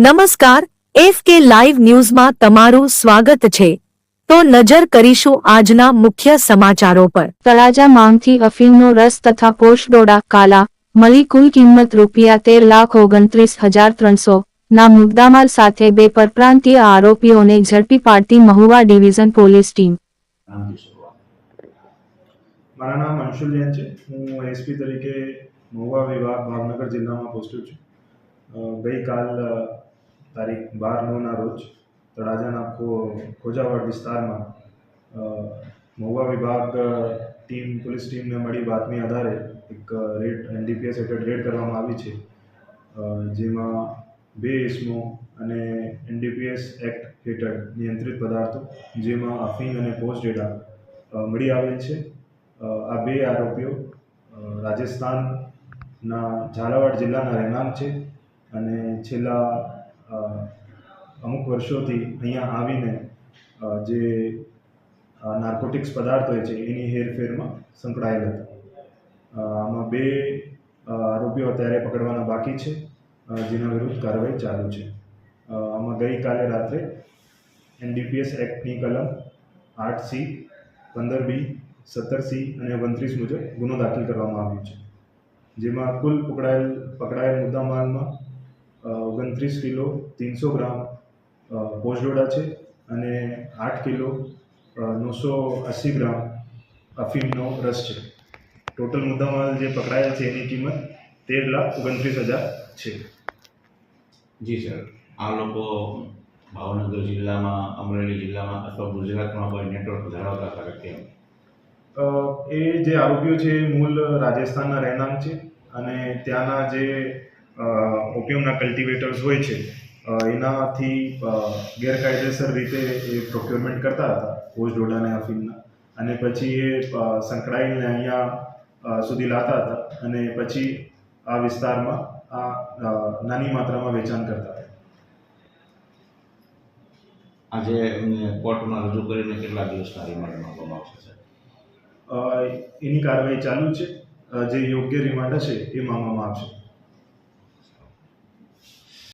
નમસ્કાર એફ કે લાઈવ ન્યૂઝમાં તમારું સ્વાગત છે. તો નજર કરીશું આજના મુખ્ય સમાચારો પર. તળાજા માંગથી અફીમનો રસ તથા પોષ ડોડા કાલા મળી કુલ કિંમત રૂપિયા તેર લાખ ઓગણત્રીસ હજાર ત્રણસો ના મુદ્દામાલ સાથે બે પરપ્રાંતીય આરોપીઓને ઝડપી પાડતી મહુવા ડિવિઝન પોલીસ ટીમ. મારા નામ અંશુલ જૈન છે. હું એસપી તરીકે મહુવા વિભાગ ભાવનગર જિલ્લામાં પોસ્ટેડ છું. ગઈકાલ તારીખ બાર નવના રોજ તળાજાના ખોજાવડ વિસ્તારમાં મહુવા વિભાગ ટીમ, પોલીસ ટીમને મળી બાતમી આધારે એક રેડ, એનડીપીએસ હેઠળ રેડ કરવામાં આવી છે. જેમાં બે ઇસમો અને એનડીપીએસ એક્ટ હેઠળ નિયંત્રિત પદાર્થો, જેમાં અફીણ અને પોસ્ટ ડેટા મળી આવેલ છે. આ બે આરોપીઓ રાજસ્થાનના ઝાલાવાડ જિલ્લાના રહેણાંક છે અને છેલ્લા અમુક વર્ષોથી અહીંયા આવીને જે નાર્કોટિક્સ પદાર્થ હોય છે, એની હેરફેરમાં સંકળાયેલ હતા. આમાં બે આરોપીઓ અત્યારે પકડવાના બાકી છે જેના વિરુદ્ધ કાર્યવાહી ચાલુ છે. આમાં ગઈકાલે રાત્રે એનડીપીએસ એક્ટની કલમ આઠ સી, પંદર બી, સત્તર સી અને ઓગણત્રીસ મુજબ ગુનો દાખલ કરવામાં આવ્યો છે. જેમાં કુલ પકડાયેલ પકડાયેલ મુદ્દામાલમાં ઓગણત્રીસ કિલો ત્રણસો ગ્રામ ભોજડોડા છે અને આઠ કિલો નવસો અસી ગ્રામ અફીમનો રસ છે. ટોટલ મુદ્દામાલ જે પકડાયેલ છે એની કિંમત તેર લાખ ઓગણત્રીસ હજાર છે. જી સર. આ લોકો ભાવનગર જિલ્લામાં અમરેલી જિલ્લામાં અથવા ગુજરાતમાં કોઈ નેટવર્ક ધરાવતા હતા કે કેમ એ જે આરોપીઓ છે મૂળ રાજસ્થાનના રહેણાંક છે અને ત્યાંના જે ઓપિયમના કલ્ટિવેટર્સ હોય છે. એનાથી ગેરકાયદેસર રીતે એ પ્રોક્યોરમેન્ટ કરતા હતા કોચ ડોડાને અફીમના અને પછી એ સંકળાઈને અહીંયા સુધી લાતા હતા. અને પછી આ વિસ્તારમાં આ નાની માત્રામાં વેચાણ કરતા હતા. આજે એમને કોર્ટમાં રજૂ કરીને કેટલા દિવસના રિમાન્ડ માંગવામાં આવશે એની કાર્યવાહી ચાલુ છે. જે યોગ્ય રિમાન્ડ હશે એ માંગવામાં આવશે.